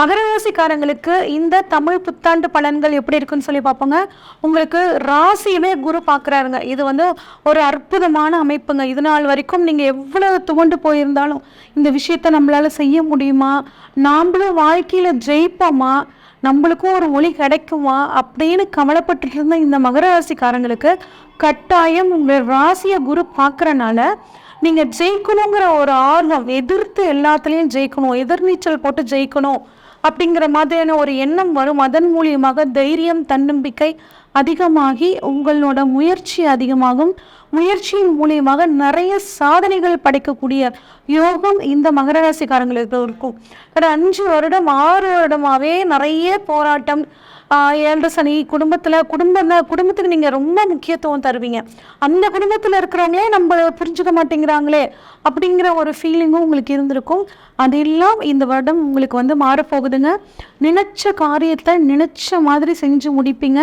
மகர ராசிக்காரங்களுக்கு இந்த தமிழ் புத்தாண்டு பலன்கள் எப்படி இருக்குன்னு சொல்லி பார்ப்போங்க. உங்களுக்கு ராசியுமே குரு பார்க்குறாருங்க. இது வந்து ஒரு அற்புதமான அமைப்புங்க. இது நாள் வரைக்கும் நீங்கள் எவ்வளோ துவண்டு போயிருந்தாலும் இந்த விஷயத்த நம்மளால் செய்ய முடியுமா? நாமளும் வாழ்க்கையில் ஜெயிப்போமா? நம்மளுக்கும் ஒரு ஒளி கிடைக்குமா? அப்படின்னு கவலைப்பட்டுட்டு இருந்த இந்த மகர ராசிக்காரங்களுக்கு கட்டாயம் உங்கள் ராசியை குரு பார்க்குறனால நீங்கள் ஜெயிக்கணுங்கிற ஒரு ஆர்வம் எதிர்த்து எல்லாத்துலேயும் ஜெயிக்கணும் எதிர்நீச்சல் போட்டு ஜெயிக்கணும் அப்படிங்கிற மாதிரியான ஒரு எண்ணம் வரும். அதன் மூலியமாக தைரியம் தன்னம்பிக்கை அதிகமாகி உங்களோட முயற்சி அதிகமாகும். முயற்சியின் மூலியமாக நிறைய சாதனைகள் படைக்கக்கூடிய யோகம் இந்த மகர ராசிக்காரங்களுக்கு இருக்கும். கடந்த அஞ்சு வருடம் ஆறு வருடமாவே நிறைய போராட்டம் ஏழரை சனி குடும்பத்தில் குடும்ப குடும்பத்துக்கு நீங்கள் ரொம்ப முக்கியத்துவம் தருவீங்க. அந்த குடும்பத்தில் இருக்கிறவங்களே நம்ம புரிஞ்சுக்க மாட்டேங்கிறாங்களே அப்படிங்கிற ஒரு ஃபீலிங்கும் உங்களுக்கு இருந்திருக்கும். அதெல்லாம் இந்த வருடம் உங்களுக்கு வந்து மாறப்போகுதுங்க. நினைச்ச காரியத்தை நினைச்ச மாதிரி செஞ்சு முடிப்பீங்க.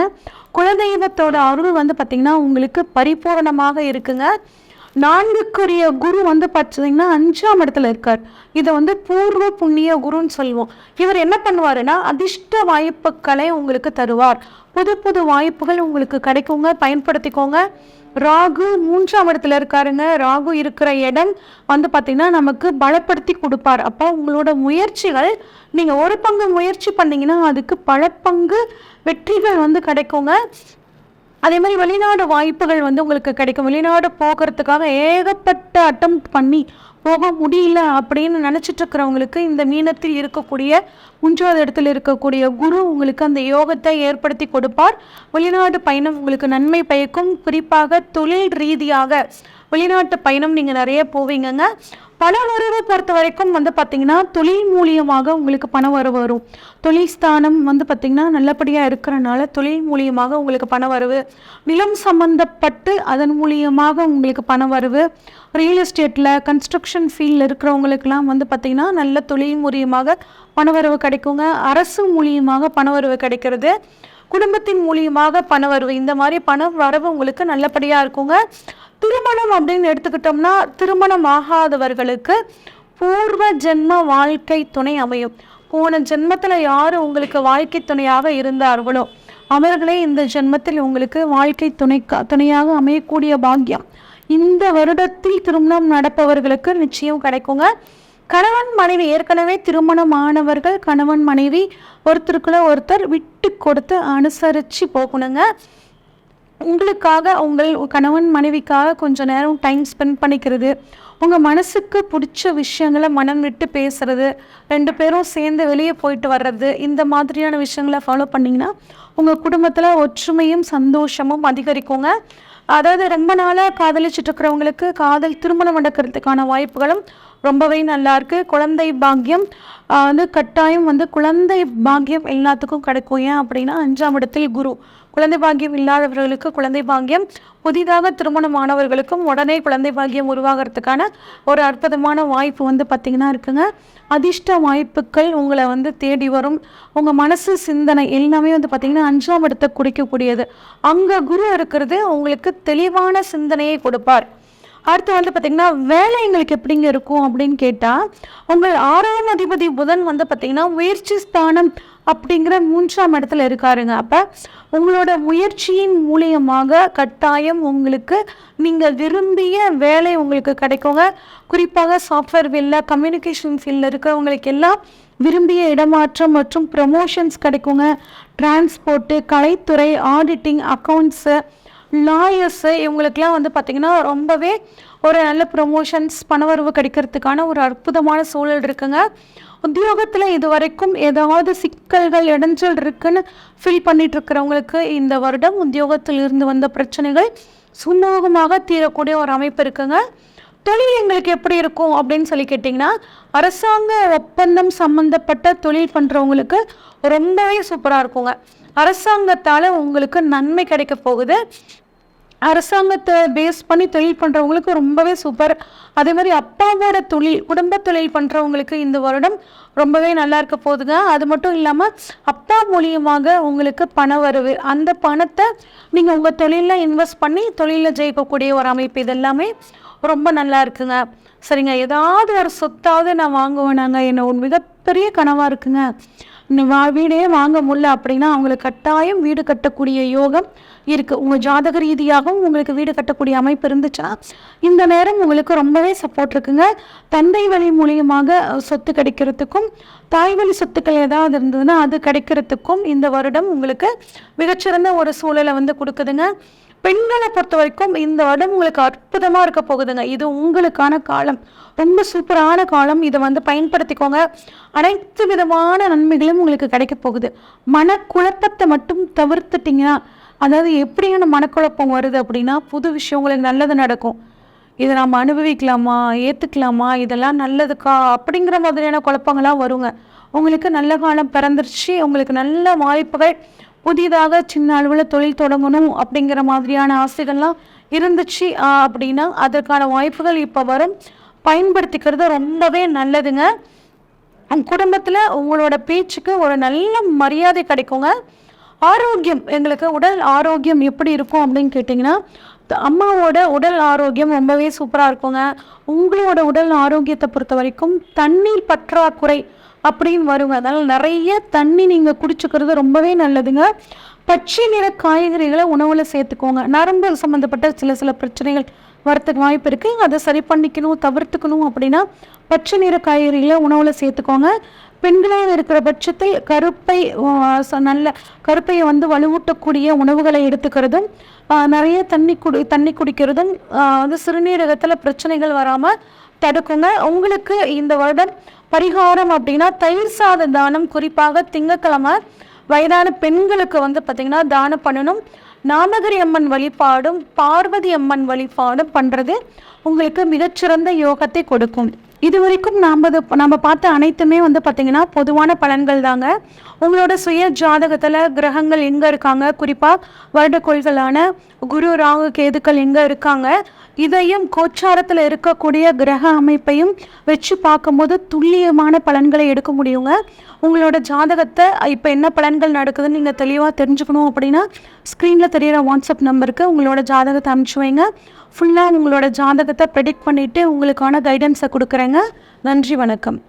குலதெய்வத்தோட அருள் வந்து பார்த்திங்கன்னா உங்களுக்கு பரிபூரணமாக இருக்குங்க. நான்குக்குரிய குரு வந்து பார்த்தீங்கன்னா அஞ்சாம் இடத்துல இருக்கார். இதை வந்து பூர்வ புண்ணிய குருன்னு சொல்லுவோம். இவர் என்ன பண்ணுவாருன்னா அதிர்ஷ்ட வாய்ப்புகளை உங்களுக்கு தருவார். புது புது வாய்ப்புகள் உங்களுக்கு கிடைக்குங்க பயன்படுத்திக்கோங்க. ராகு மூன்றாம் இடத்துல இருக்காருங்க. ராகு இருக்கிற இடம் வந்து பார்த்தீங்கன்னா நமக்கு பலப்படுத்தி கொடுப்பார். அப்போ உங்களோட முயற்சிகள் நீங்கள் ஒரு பங்கு முயற்சி பண்ணிங்கன்னா அதுக்கு பல பங்கு வெற்றிகள் வந்து கிடைக்குங்க. அதே மாதிரி வெளிநாடு வாய்ப்புகள் வந்து உங்களுக்கு கிடைக்கும். வெளிநாடு போகிறதுக்காக ஏகப்பட்ட அட்டம் பண்ணி போக முடியல அப்படின்னு நினச்சிட்டு இருக்கிறவங்களுக்கு இந்த மீனத்தில் இருக்கக்கூடிய மூன்றாவது இடத்துல இருக்கக்கூடிய குரு உங்களுக்கு அந்த யோகத்தை ஏற்படுத்தி கொடுப்பார். வெளிநாடு பயணம் உங்களுக்கு நன்மை பயக்கும். குறிப்பாக தொழில் ரீதியாக வெளிநாட்டு பயணம் நீங்கள் நிறைய போவீங்கங்க. பண வரவை பொறுத்த வரைக்கும் வந்து பார்த்தீங்கன்னா தொழில் மூலியமாக உங்களுக்கு பண வரவு வரும். தொழில் ஸ்தானம் வந்து பார்த்தீங்கன்னா நல்லபடியாக இருக்கிறனால தொழில் மூலியமாக உங்களுக்கு பண வரவு நிலம் சம்பந்தப்பட்டு அதன் மூலியமாக உங்களுக்கு பண வரவு ரியல் எஸ்டேட்டில் கன்ஸ்ட்ரக்ஷன் ஃபீல்டில் இருக்கிறவங்களுக்கெல்லாம் வந்து பார்த்திங்கன்னா நல்ல தொழில் மூலியமாக பணவரவு கிடைக்குங்க. அரசு மூலியமாக பணவரவு கிடைக்கிறது. குடும்பத்தின் மூலியமாக பணவரவு இந்த மாதிரி பண வரவு உங்களுக்கு நல்லபடியாக இருக்குங்க. திருமணம் அப்படின்னு எடுத்துக்கிட்டோம்னா திருமணம் ஆகாதவர்களுக்கு பூர்வ ஜென்ம வாழ்க்கை துணை அமையும். போன ஜென்மத்தில் யார் உங்களுக்கு வாழ்க்கை துணையாக இருந்தார்களோ அவர்களே இந்த ஜென்மத்தில் உங்களுக்கு வாழ்க்கை துணை துணையாக அமையக்கூடிய பாக்கியம். இந்த வருடத்தில் திருமணம் நடப்பவர்களுக்கு நிச்சயம் கிடைக்குங்க. கணவன் மனைவி ஏற்கனவே திருமணம் ஆனவர்கள் கணவன் மனைவி ஒருத்தருக்குள்ள ஒருத்தர் விட்டு கொடுத்து அனுசரித்து போகணுங்க. உங்களுக்காக உங்கள் கணவன் மனைவிக்காக கொஞ்சம் நேரம் டைம் ஸ்பெண்ட் பண்ணிக்கிறது. உங்கள் மனசுக்கு பிடிச்ச விஷயங்களை மனம் விட்டு பேசுகிறது ரெண்டு பேரும் சேர்ந்து வெளியே போயிட்டு வர்றது இந்த மாதிரியான விஷயங்களை ஃபாலோ பண்ணிங்கன்னா உங்கள் குடும்பத்தில் ஒற்றுமையும் சந்தோஷமும் அதிகரிக்குங்க. அதாவது ரொம்ப நாளாக காதலிச்சுட்டு இருக்கிறவங்களுக்கு காதல் திருமணம் நடக்கிறதுக்கான வாய்ப்புகளும் ரொம்பவே நல்லாயிருக்கு குழந்தை பாக்கியம் வந்து கட்டாயம் வந்து குழந்தை பாக்கியம் எல்லாத்துக்கும் கிடைக்கும். ஏன் அப்படின்னா அஞ்சாம் இடத்தில் குரு. குழந்தை பாக்கியம் இல்லாதவர்களுக்கு குழந்தை பாக்கியம் புதிதாக திருமணமானவர்களுக்கும் உடனே குழந்தை பாக்கியம் உருவாகிறதுக்கான ஒரு அற்புதமான வாய்ப்பு வந்து பார்த்திங்கன்னா இருக்குங்க. அதிர்ஷ்ட வாய்ப்புகள் உங்களை வந்து தேடி வரும். உங்கள் மனசு சிந்தனை எல்லாமே வந்து பார்த்திங்கன்னா அஞ்சாம் இடத்தை குறிக்கக்கூடியது. அங்கே குரு இருக்கிறது உங்களுக்கு தெளிவான சிந்தனையை கொடுப்பார். அடுத்து வந்து பார்த்திங்கன்னா வேலை எங்களுக்கு எப்படிங்க இருக்கும் அப்படின்னு கேட்டால் உங்கள் ஆறாம் அதிபதி புதன் வந்து பார்த்திங்கன்னா முயற்சி ஸ்தானம் அப்படிங்கிற மூன்றாம் இடத்துல இருக்காருங்க. அப்போ உங்களோட முயற்சியின் மூலியமாக கட்டாயம் உங்களுக்கு நீங்கள் விரும்பிய வேலை உங்களுக்கு கிடைக்குங்க. குறிப்பாக சாஃப்ட்வேர் ஃபீல்டில் கம்யூனிகேஷன் ஃபீல்டில் இருக்கிறவங்களுக்கு எல்லாம் விரும்பிய இடமாற்றம் மற்றும் ப்ரமோஷன்ஸ் கிடைக்குங்க. டிரான்ஸ்போர்ட்டு கலைத்துறை ஆடிட்டிங் அக்கௌண்ட்ஸு லாயர்ஸு இவங்களுக்கெல்லாம் வந்து பார்த்திங்கன்னா ரொம்பவே ஒரு நல்ல ப்ரொமோஷன்ஸ் பணவரவு கிடைக்கிறதுக்கான ஒரு அற்புதமான சூழல் இருக்குங்க. உத்தியோகத்தில் இது வரைக்கும் ஏதாவது சிக்கல்கள் இடைஞ்சல் இருக்குன்னு ஃபீல் பண்ணிட்டு இருக்கிறவங்களுக்கு இந்த வருடம் உத்தியோகத்தில் இருந்து வந்த பிரச்சனைகள் சுமூகமாக தீரக்கூடிய ஒரு அமைப்பு இருக்குங்க. தொழில் எங்களுக்கு எப்படி இருக்கும் அப்படின்னு சொல்லி கேட்டிங்கன்னா அரசாங்க ஒப்பந்தம் சம்மந்தப்பட்ட தொழில் பண்ணுறவங்களுக்கு ரொம்பவே சூப்பராக இருக்குங்க. அரசாங்கத்தால் உங்களுக்கு நன்மை கிடைக்க போகுது. அரசாங்கத்தை பேஸ் பண்ணி தொழில் பண்ணுறவங்களுக்கு ரொம்பவே சூப்பர் அதே மாதிரி அப்பாவோட தொழில் குடும்ப தொழில் பண்ணுறவங்களுக்கு இந்த வருடம் ரொம்பவே நல்லா இருக்க போகுதுங்க. அது மட்டும் இல்லாமல் அப்பா மூலியமாக உங்களுக்கு பண வருவு அந்த பணத்தை நீங்கள் உங்கள் தொழிலில் இன்வெஸ்ட் பண்ணி தொழிலில் ஜெயிக்கக்கூடிய ஒரு அமைப்பு இதெல்லாமே ரொம்ப நல்லா இருக்குங்க. சரிங்க ஏதாவது ஒரு சொத்தாவது நான் வாங்குவேனாங்க. என்னை என்ன ஒரு மிகப்பெரிய கனவாக இருக்குங்க. இன்னும் வா வீடே வாங்க முடியல அப்படின்னா அவங்களுக்கு கட்டாயம் வீடு கட்டக்கூடிய யோகம் இருக்குது உங்கள் ஜாதக ரீதியாகவும் உங்களுக்கு வீடு கட்டக்கூடிய அமைப்பு இருந்துச்சுன்னா இந்த நேரம் உங்களுக்கு ரொம்பவே சப்போர்ட் இருக்குங்க. தந்தை வழி மூலியமாக சொத்து கிடைக்கிறதுக்கும் தாய் வழி சொத்துக்கள் ஏதாவது இருந்ததுன்னா அது கிடைக்கிறதுக்கும் இந்த வருடம் உங்களுக்கு மிகச்சிறந்த ஒரு சூழலை வந்து கொடுக்குதுங்க. பெண்களை பொறுத்த வரைக்கும் இந்த வருடம் உங்களுக்கு அற்புதமாக இருக்க போகுதுங்க. இது உங்களுக்கான காலம். ரொம்ப சூப்பரான காலம். இதை வந்து பயன்படுத்திக்கோங்க. அனைத்து விதமான நன்மைகளும் உங்களுக்கு கிடைக்க போகுது. மனக்குழப்பத்தை மட்டும் தவிர்த்துட்டிங்கன்னா அதாவது எப்படியான மனக்குழப்பம் வருது அப்படின்னா புது விஷயங்களுக்கு நல்லது நடக்கும். இதை நம்ம அனுபவிக்கலாமா ஏற்றுக்கலாமா இதெல்லாம் நல்லதுக்கா அப்படிங்கிற மாதிரியான குழப்பங்கள்லாம் வருங்க. உங்களுக்கு நல்ல காலம் பிறந்துருச்சு உங்களுக்கு நல்ல வாய்ப்புகள் புதிதாக சின்ன அளவில் தொழில் தொடங்கணும் அப்படிங்கிற மாதிரியான ஆசைகள்லாம் இருந்துச்சு அப்படின்னா அதற்கான வாய்ப்புகள் இப்போ வரும். பயன்படுத்திக்கிறது ரொம்பவே நல்லதுங்க. குடும்பத்தில் உங்களோட பேச்சுக்கு ஒரு நல்ல மரியாதை கிடைக்குங்க. ஆரோக்கியம் எங்களுக்கு உடல் ஆரோக்கியம் எப்படி இருக்கும் அப்படின்னு கேட்டிங்கன்னா அம்மாவோட உடல் ஆரோக்கியம் ரொம்பவே சூப்பராக இருக்குங்க. உங்களோட உடல் ஆரோக்கியத்தை பொறுத்த வரைக்கும் தண்ணீர் பற்றாக்குறை அப்படின்னு வருங்க. அதனால் நிறைய தண்ணி நீங்கள் குடிச்சுக்கிறது ரொம்பவே நல்லதுங்க. பச்சை நிற காய்கறிகளை உணவில் சேர்த்துக்கோங்க. நரம்பு சம்மந்தப்பட்ட சில சில பிரச்சனைகள் வரத்துக்கு வாய்ப்பு இருக்குது அதை சரி பண்ணிக்கணும் தவிர்த்துக்கணும் அப்படின்னா பச்சை நிற காய்கறிகளை உணவில் சேர்த்துக்கோங்க. பெண்களாக இருக்கிற பட்சத்தில் கருப்பை நல்ல கருப்பையை வந்து வலுவூட்டக்கூடிய உணவுகளை எடுத்துக்கிறதும் நிறைய தண்ணி குடி தண்ணி குடிக்கிறதும் வந்து சிறுநீரகத்தில் பிரச்சனைகள் வராமல் தடுக்குங்க. உங்களுக்கு இந்த வருடம் பரிகாரம் அப்படின்னா தயிர் சாத தானம் குறிப்பாக திங்கக்கிழமை வயதான பெண்களுக்கு வந்து பார்த்திங்கன்னா தானம் பண்ணணும். நாமகரி அம்மன் வழிபாடும் பார்வதி அம்மன் வழிபாடும் பண்ணுறது உங்களுக்கு மிகச்சிறந்த யோகத்தை கொடுக்கும். இது வரைக்கும் நாம் நம்ம பார்த்த அனைத்துமே வந்து பார்த்திங்கன்னா பொதுவான பலன்கள் தாங்க. உங்களோட சுய ஜாதகத்தில் கிரகங்கள் எங்கே இருக்காங்க? குறிப்பாக வருடக்கோள்களான குரு ராகு கேதுக்கள் எங்கே இருக்காங்க? இதையும் கோச்சாரத்தில் இருக்கக்கூடிய கிரக அமைப்பையும் வச்சு பார்க்கும்போது துல்லியமான பலன்களை எடுக்க முடியுங்க. உங்களோட ஜாதகத்தை இப்போ என்ன பலன்கள் நடக்குதுன்னு நீங்கள் தெளிவாக தெரிஞ்சுக்கணும் அப்படின்னா ஸ்க்ரீனில் தெரியிற வாட்ஸ்அப் நம்பருக்கு உங்களோட ஜாதகத்தை அனுப்பிச்சு வைங்க. ஃபுல்லாக உங்களோட ஜாதகத்தை ப்ரெடிக்ட் பண்ணிவிட்டு உங்களுக்கான கைடன்ஸை கொடுக்குறேங்க. நன்றி வணக்கம்.